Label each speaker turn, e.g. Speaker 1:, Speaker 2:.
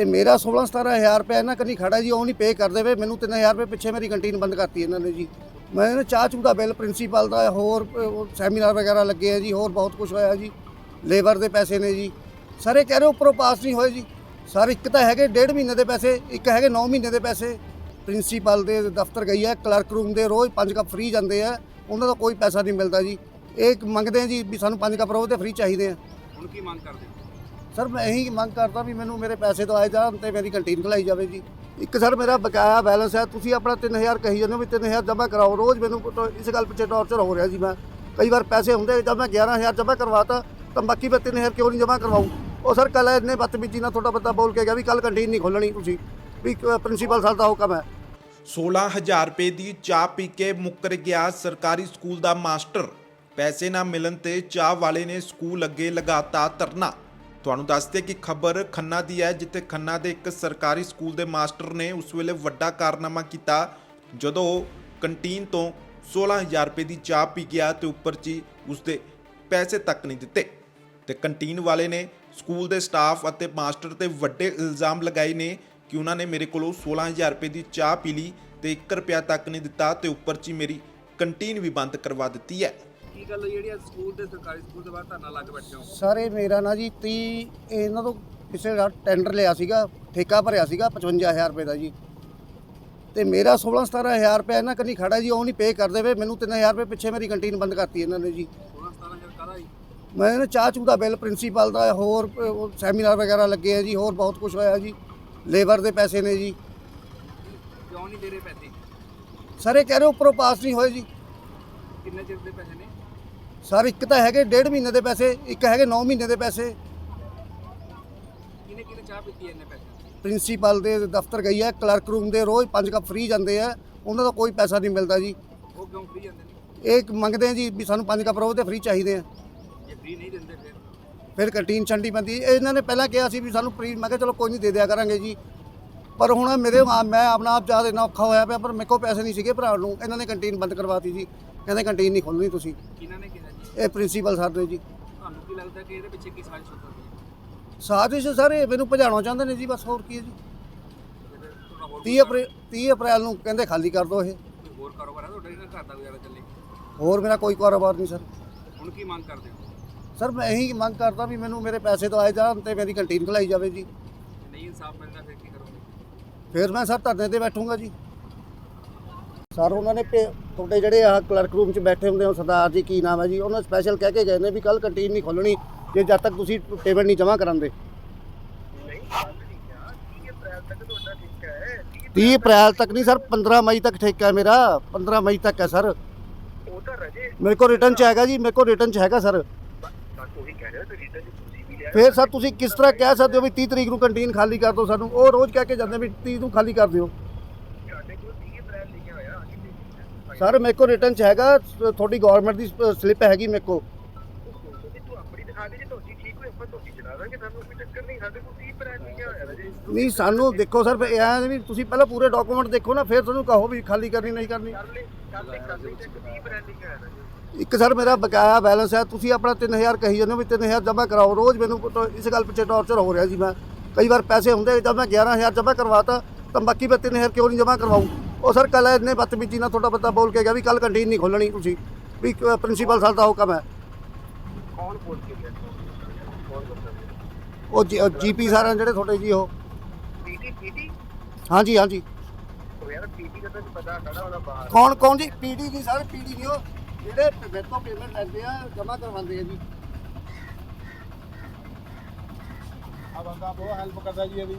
Speaker 1: ਤੇ ਮੇਰਾ 16 17000 ਰੁਪਏ ਇਹਨਾਂ ਕੰਨੀ ਖੜਾ ਜੀ, ਉਹ ਨਹੀਂ ਪੇ ਕਰ ਦੇਵੇ ਮੈਨੂੰ 3000 ਰੁਪਏ ਪਿੱਛੇ ਮੇਰੀ ਕੰਟੀਨ ਬੰਦ ਕਰਤੀ ਇਹਨਾਂ ਨੇ ਜੀ। ਮੈਂ ਨਾ ਚਾਹ ਚੂਹ ਦਾ ਬਿੱਲ ਪ੍ਰਿੰਸੀਪਲ ਦਾ ਹੋਰ ਸੈਮੀਨਾਰ ਵਗੈਰਾ ਲੱਗੇ ਆ ਜੀ, ਹੋਰ ਬਹੁਤ ਕੁਝ ਹੋਇਆ ਜੀ। ਲੇਬਰ ਦੇ ਪੈਸੇ ਨੇ ਜੀ। ਸਾਰੇ ਕਹਿ ਰਹੇ ਉੱਪਰੋਂ ਪਾਸ ਨਹੀਂ ਹੋਏ ਜੀ। ਸਰ, ਇੱਕ ਤਾਂ ਹੈਗੇ ਡੇਢ ਮਹੀਨੇ ਦੇ ਪੈਸੇ, ਇੱਕ ਹੈਗੇ 9 ਮਹੀਨੇ ਦੇ ਪੈਸੇ। ਪ੍ਰਿੰਸੀਪਲ ਦੇ ਦਫ਼ਤਰ ਗਈ ਹੈ ਕਲਰਕ ਰੂਮ ਦੇ ਰੋਜ਼ 5 ਕੱਪ ਫ੍ਰੀ ਜਾਂਦੇ ਆ। ਉਹਨਾਂ ਦਾ ਕੋਈ ਪੈਸਾ ਨਹੀਂ ਮਿਲਦਾ ਜੀ। ਇਹ ਮੰਗਦੇ ਆ ਜੀ ਵੀ ਸਾਨੂੰ 5 ਕੱਪ ਰੋਜ਼ ਦੇ ਫ੍ਰੀ ਚਾਹੀਦੇ ਆ।
Speaker 2: ਹੁਣ ਕੀ ਮੰਗ ਕਰਦੇ
Speaker 1: ਸਰ, ਮੈਂ ਇਹੀ ਮੰਗ ਕਰਦਾ ਵੀ ਮੈਨੂੰ ਮੇਰੇ ਪੈਸੇ ਦਵਾਏ ਜਾਣ ਤੇ ਮੇਰੀ ਕੰਟੀਨ ਖਲਾਈ ਜਾਵੇ ਜੀ। ਇੱਕ ਸਰ, ਮੇਰਾ ਬਕਾਇਆ ਬੈਲੈਂਸ ਹੈ, ਤੁਸੀਂ ਆਪਣਾ 3000 ਕਹੀ ਜਾਂਦੇ ਹੋ ਵੀ 3000 ਜਮ੍ਹਾਂ ਕਰਾਓ। ਰੋਜ਼ ਮੈਨੂੰ ਇਸ ਗੱਲ ਪਿੱਛੇ ਟੌਰਚਰ ਹੋ ਰਿਹਾ ਜੀ ਮੈਂ। ਕਈ ਵਾਰ ਪੈਸੇ ਹੁੰਦੇ ਜਦ ਮੈਂ 11000 ਜਮ੍ਹਾਂ ਕਰਵਾਤਾ ਤਾਂ ਬਾਕੀ ਮੈਂ 3000 ਕਿਉਂ ਨਹੀਂ ਜਮ੍ਹਾਂ ਕਰਵਾਉਂ ਉਹ ਸਰ ਕੱਲ ਇੰਨੇ ਬਤਮੀਜੀ ਨਾਲ ਤੁਹਾਡਾ ਬੰਦਾ ਬੋਲ ਕੇ ਗਿਆ ਵੀ ਕੱਲ ਕੰਟੀਨ ਨਹੀਂ ਖੋਲਣੀ ਤੁਸੀਂ। ਵੀ ਪ੍ਰਿੰਸੀਪਲ ਸਰ ਦਾ ਹੁਕਮ ਹੈ।
Speaker 3: 16000 ਰੁਪਏ ਦੀ ਚਾਹ ਪੀ ਕੇ ਮੁੱਕਰ ਗਿਆ ਸਰਕਾਰੀ ਸਕੂਲ ਦਾ ਮਾਸਟਰ। ਪੈਸੇ ਨਾ ਮਿਲਣ ਤੇ ਚਾਹ ਵਾਲੇ ਨੇ ਸਕੂਲ ਅੱਗੇ ਲਗਾਤਾ ਧਰਨਾ। ਤੁਹਾਨੂੰ ਦੱਸਦੇ ਕਿ ਖਬਰ ਖੰਨਾ ਦੀ ਹੈ, ਜਿੱਥੇ ਖੰਨਾ ਦੇ ਇੱਕ ਸਰਕਾਰੀ ਸਕੂਲ ਦੇ ਮਾਸਟਰ ਨੇ ਉਸ ਵੇਲੇ ਵੱਡਾ ਕਾਰਨਾਮਾ ਕੀਤਾ। ਜਦੋਂ ਕੰਟੀਨ ਤੋਂ 16000 ਰੁਪਏ ਦੀ ਚਾਹ ਪੀ ਗਿਆ ਤੇ ਉੱਪਰ 'ਚ ਹੀ ਉਸਦੇ ਪੈਸੇ ਤੱਕ ਨਹੀਂ ਦਿੱਤੇ। ਤੇ ਕੰਟੀਨ ਵਾਲੇ ਨੇ ਸਕੂਲ ਦੇ ਸਟਾਫ ਅਤੇ ਮਾਸਟਰ ਤੇ ਵੱਡੇ ਇਲਜ਼ਾਮ ਲਗਾਏ ਨੇ ਕਿ ਉਹਨਾਂ ਨੇ ਮੇਰੇ ਕੋਲੋਂ 16000 ਰੁਪਏ ਦੀ ਚਾਹ ਪੀ ਲਈ ਤੇ 1 ਰੁਪਿਆ ਤੱਕ ਨਹੀਂ ਦਿੱਤਾ ਤੇ ਉੱਪਰ 'ਚ ਹੀ ਮੇਰੀ ਕੰਟੀਨ ਵੀ ਬੰਦ ਕਰਵਾ ਦਿੱਤੀ ਹੈ।
Speaker 2: ਕੀ ਗੱਲ ਹੋਈ? ਜਿਹੜੀ ਅੱਜ ਸਕੂਲ ਦੇ ਸਰਕਾਰੀ ਸਕੂਲ ਦੇ ਬਾਹਰ ਧਰਨਾ ਲੱਗ ਬੈਠੇ ਹੋ?
Speaker 1: ਸਰ ਇਹ ਮੇਰਾ ਨਾ ਜੀ 30 ਇਹਨਾਂ ਤੋਂ ਪਿਛਲੇ ਰਾਤ ਟੈਂਡਰ ਲਿਆ ਸੀਗਾ ਠੇਕਾ ਭਰਿਆ ਸੀਗਾ 55000 ਰੁਪਏ ਦਾ ਜੀ। ਤੇ ਮੇਰਾ 16 17000 ਰੁਪਏ ਇਹਨਾਂ ਕੰਨੀ ਖੜਾ ਜੀ ਉਹ ਨਹੀਂ ਪੇ ਕਰਦੇ ਵੇ ਮੈਨੂੰ 3000 ਰੁਪਏ ਪਿੱਛੇ ਮੇਰੀ ਕੰਟੀਨ ਬੰਦ ਕਰਤੀ ਇਹਨਾਂ ਨੇ ਜੀ।
Speaker 2: 16 17000 ਕਾਹਦਾ ਜੀ?
Speaker 1: ਮੈਂ ਇਹਨਾਂ ਚਾਹ ਚੂਹ ਦਾ ਬਿੱਲ ਪ੍ਰਿੰਸੀਪਲ ਦਾ ਹੋਰ ਸੈਮੀਨਾਰ ਵਗੈਰਾ ਲੱਗੇ ਆ ਜੀ ਹੋਰ ਬਹੁਤ ਕੁਝ ਹੋਇਆ ਜੀ। ਲੇਬਰ ਦੇ ਪੈਸੇ ਨੇ ਜੀ।
Speaker 2: ਕਿਉਂ ਨਹੀਂ ਦੇ ਰਹੇ ਪੈਸੇ?
Speaker 1: ਸਰ ਇਹ ਕਹਿ ਰਹੇ ਉੱਪਰੋਂ ਪਾਸ ਨਹੀਂ ਹੋਏ ਜੀ।
Speaker 2: ਕਿੰਨੇ ਚਿਰ ਦੇ ਪੈਸੇ ਨੇ?
Speaker 1: ਸਰ ਇੱਕ ਤਾਂ ਹੈਗੇ ਡੇਢ ਮਹੀਨੇ ਦੇ ਪੈਸੇ ਇੱਕ ਹੈਗੇ 9 ਮਹੀਨੇ ਦੇ ਪੈਸੇ।
Speaker 2: ਕਿਹਨੇ ਕਿਹਨੇ ਚਾਹ ਪੀਤੀ ਇੰਨੇ ਪੈਸੇ?
Speaker 1: ਪ੍ਰਿੰਸੀਪਲ ਦੇ ਦਫ਼ਤਰ ਗਈ ਹੈ ਕਲਰਕ ਰੂਮ ਦੇ ਰੋਜ਼ 5 ਕੱਪ ਫ੍ਰੀ ਜਾਂਦੇ ਆ ਉਹਨਾਂ ਦਾ ਕੋਈ ਪੈਸਾ ਨਹੀਂ ਮਿਲਦਾ ਜੀ।
Speaker 2: ਉਹ ਕਿਉਂ ਫ੍ਰੀ ਜਾਂਦੇ ਨੇ?
Speaker 1: ਇਹ ਮੰਗਦੇ ਆ ਜੀ ਵੀ ਸਾਨੂੰ 5 ਕੱਪ ਰੋਜ਼ ਦੇ ਫ੍ਰੀ ਚਾਹੀਦੇ ਆ।
Speaker 2: ਜੇ ਫ੍ਰੀ ਨਹੀਂ ਦਿੰਦੇ ਫਿਰ?
Speaker 1: ਫਿਰ ਕੰਟੀਨ ਛੰਡੀ ਪੈਂਦੀ ਇਹ ਇਹਨਾਂ ਨੇ ਪਹਿਲਾਂ ਕਿਹਾ ਸੀ ਵੀ ਸਾਨੂੰ ਫ੍ਰੀ ਮੈਂ ਕਿਹਾ ਚਲੋ ਕੋਈ ਨਹੀਂ ਦੇ ਦਿਆ ਕਰਾਂਗੇ ਜੀ। ਪਰ ਹੁਣ ਮੇਰੇ ਮੈਂ ਆਪਣਾ ਆਪ ਜ਼ਿਆਦਾ ਇੰਨਾ ਔਖਾ ਹੋਇਆ ਪਿਆ ਪਰ ਮੇਰੇ ਕੋਲ ਪੈਸੇ ਨਹੀਂ ਸੀਗੇ ਭਰਾ ਨੂੰ। ਇਹਨਾਂ ਨੇ ਕੰਟੀਨ ਬੰਦ ਕਰਵਾਤੀ ਜੀ। ਕਹਿੰਦੇ ਕੰਟੀਨ ਨਹੀਂ ਖੋਲਣੀ ਤੁਸੀਂ।
Speaker 2: ਕਿਹਨਾਂ ਨੇ
Speaker 1: ਇਹ ਪ੍ਰਿੰਸੀਪਲ ਸਰ ਨੇ ਜੀ।
Speaker 2: ਤੁਹਾਨੂੰ ਕੀ ਲੱਗਦਾ ਕਿ ਇਹਦੇ ਪਿੱਛੇ ਕੀ ਸਾਜ਼ਿਸ਼ ਹੋ ਸਕਦੀ ਹੈ?
Speaker 1: ਸਾਜ਼ਿਸ਼ ਸਰ ਇਹ ਮੈਨੂੰ ਭਜਾਉਣਾ ਚਾਹੁੰਦੇ ਨੇ ਜੀ ਬਸ ਹੋਰ ਕੀ ਹੈ ਜੀ।
Speaker 2: ਫਿਰ ਤੁਹਾਡਾ ਹੋਰ
Speaker 1: 30 ਅਪ੍ਰੈਲ 30 ਅਪ੍ਰੈਲ ਨੂੰ ਕਹਿੰਦੇ ਖਾਲੀ ਕਰ ਦਿਓ ਇਹ।
Speaker 2: ਹੋਰ ਕਾਰੋਬਾਰ ਹੈ ਤੁਹਾਡਾ ਘਰ ਦਾ ਗੁਜ਼ਾਰਾ ਚੱਲੇ?
Speaker 1: ਹੋਰ ਮੇਰਾ ਕੋਈ ਕਾਰੋਬਾਰ ਨਹੀਂ ਸਰ।
Speaker 2: ਹੁਣ ਕੀ ਮੰਗ ਕਰਦੇ ਹੋ?
Speaker 1: ਸਰ ਮੈਂ ਇਹੀ ਮੰਗ ਕਰਦਾ ਵੀ ਮੈਨੂੰ ਮੇਰੇ ਪੈਸੇ ਦਵਾਏ ਜਾਣ ਤੇ ਮੇਰੀ ਕੰਟੀਨ ਖਲਾਈ ਜਾਵੇ ਜੇ
Speaker 2: ਨਹੀਂ ਇਨਸਾਫ ਮਿਲਦਾ ਫਿਰ ਕੀ ਕਰੋਗੇ?
Speaker 1: ਫਿਰ ਮੈਂ ਸਰ ਧਰਨੇ ਤੇ ਬੈਠੂੰਗਾ ਜੀ। ਸਰ, ਉਹਨਾਂ ਨੇ ਤੁਹਾਡੇ ਜਿਹੜੇ ਆ ਕਲਰਕ ਰੂਮ 'ਚ ਬੈਠੇ ਹੁੰਦੇ ਹੋ, ਸਰਦਾਰ ਜੀ, ਕੀ ਨਾਮ ਹੈ ਜੀ? ਉਹਨਾਂ ਸਪੈਸ਼ਲ ਕਹਿ ਕੇ ਗਏ ਨੇ ਵੀ ਕੱਲ ਕੰਟੀਨ ਨਹੀਂ ਖੋਲਣੀ ਜੇ ਜਦ ਤੱਕ ਤੁਸੀਂ ਪੇਮੈਂਟ ਨਹੀਂ ਜਮ੍ਹਾਂ ਕਰਾਉਂਦੇ। 30 ਅਪ੍ਰੈਲ ਤੱਕ ਨਹੀਂ, ਸਰ 15 ਮਈ ਤੱਕ ਠੇਕਾ ਹੈ ਮੇਰਾ 15 ਮਈ ਤੱਕ ਹੈ, ਸਰ।
Speaker 4: ਉਹ ਤਾਂ ਰਜੇ
Speaker 1: ਮੇਰੇ ਕੋਲ ਰਿਟਰਨ 'ਚ ਹੈਗਾ ਜੀ, ਮੇਰੇ ਕੋਲ ਰਿਟਰਨ 'ਚ ਹੈਗਾ, ਸਰ। ਫਿਰ ਸਰ, ਤੁਸੀਂ ਕਿਸ ਤਰ੍ਹਾਂ ਕਹਿ ਸਕਦੇ ਹੋ ਵੀ 30 ਤਰੀਕ ਨੂੰ ਕੰਟੀਨ ਖਾਲੀ ਕਰ ਦਿਓ ਸਾਨੂੰ? ਉਹ ਰੋਜ਼ ਕਹਿ ਕੇ ਜਾਂਦੇ ਵੀ 30 ਨੂੰ ਖਾਲੀ ਕਰ ਦਿਓ
Speaker 4: ਤੁਹਾਡੇ ਕੋਲ 30 ਅਪ੍ਰੈਲ ਲਿਖਿਆ ਹੋਇਆ ਅਸੀਂ ਦੇਖੀ
Speaker 1: ਸਰ ਮੇਰੇ ਕੋਲ ਰਿਟਰਨ 'ਚ ਹੈਗਾ ਤੁਹਾਡੀ ਗਵਰਨਮੈਂਟ ਦੀ ਸਲਿੱਪ ਹੈਗੀ ਮੇਰੇ ਕੋਲ।
Speaker 4: ਨਹੀਂ ਸਾਡੇ ਕੋਲ 30 ਅਪ੍ਰੈਲ ਲਿਖਿਆ ਹੋਇਆ ਰਜੇ
Speaker 1: ਨਹੀਂ ਸਾਨੂੰ ਦੇਖੋ ਸਰ ਇਹ ਐਂ ਵੀ ਤੁਸੀਂ ਪਹਿਲਾਂ ਪੂਰੇ ਡਾਕੂਮੈਂਟ ਦੇਖੋ ਨਾ ਫਿਰ ਤੁਹਾਨੂੰ ਕਹੋ ਵੀ ਖਾਲੀ ਕਰਨੀ ਨਹੀਂ ਕਰਨੀ।
Speaker 4: ਕਰ ਲੈ ਕਰ ਲੈ ਕਰ ਲੈ ਚੱਕ 30 ਅਪ੍ਰੈਲ ਲਿਖਿਆ ਹੋਇਆ ਰਜੇ
Speaker 1: ਇੱਕ ਸਰ ਮੇਰਾ ਬਕਾਇਆ ਬੈਲੈਂਸ ਹੈ ਤੁਸੀਂ ਆਪਣਾ 3000 ਕਹੀ ਜਾਂਦੇ ਹੋ ਵੀ 3000 ਜਮ੍ਹਾਂ ਕਰਾਓ ਰੋਜ਼ ਮੈਨੂੰ ਇਸ ਗੱਲ ਪਿੱਛੇ ਟੌਰਚਰ ਹੋ ਰਿਹਾ ਜੀ ਮੈਂ। ਕਈ ਵਾਰ ਪੈਸੇ ਹੁੰਦੇ ਜਦ ਮੈਂ 11000 ਜਮ੍ਹਾਂ ਕਰਵਾਤਾ ਤਾਂ ਬਾਕੀ ਮੈਂ 3000 ਕਿਉਂ ਨਹੀਂ ਜਮ੍ਹਾਂ ਕਰਵਾਉਂ ਉਹ ਸਰ ਕੱਲ ਇੰਨੇ ਬਦਤਮੀਜ਼ੀ ਨਾਲ ਤੁਹਾਡਾ ਬੰਦਾ ਬੋਲ ਕੇ ਗਿਆ ਵੀ ਕੱਲ ਕੰਟੀਨ ਨਹੀਂ ਖੋਲਣੀ ਤੁਸੀਂ ਵੀ ਪ੍ਰਿੰਸੀਪਲ ਸਾਹਿਬ ਦਾ ਹੁਕਮ ਹੈ।
Speaker 4: ਕੌਣ ਬੋਲ ਕੇ ਗਿਆ?
Speaker 1: ਉਹ ਜੀਪੀ ਸਾਰਿਆਂ ਜਿਹੜੇ ਤੁਹਾਡੇ ਜੀ ਉਹ।
Speaker 4: PT PT?
Speaker 1: ਹਾਂਜੀ ਹਾਂਜੀ।
Speaker 4: ਯਾਰ ਪੀਟੀ ਦਾ ਤਾਂ ਪਤਾ ਖੜਾ ਉਹਦਾ ਬਾਹਰ।
Speaker 1: ਕੌਣ ਕੌਣ ਜੀ? ਪੀਡੀ ਨਹੀਂ ਸਰ ਪੀਡੀ ਨਹੀਂ ਉਹ। ਜਿਹੜੇ ਮੇਰੇ ਤੋਂ ਪੇਮੈਂਟ ਲੈਂਦੇ ਆ ਜਮ੍ਹਾਂ ਕਰਵਾਉਂਦੇ ਆ ਜੀ।
Speaker 5: ਆ ਬੰਦਾ ਬਹੁਤ ਹੈਲਪ ਕਰਦਾ ਜੀ ਇਹਦੀ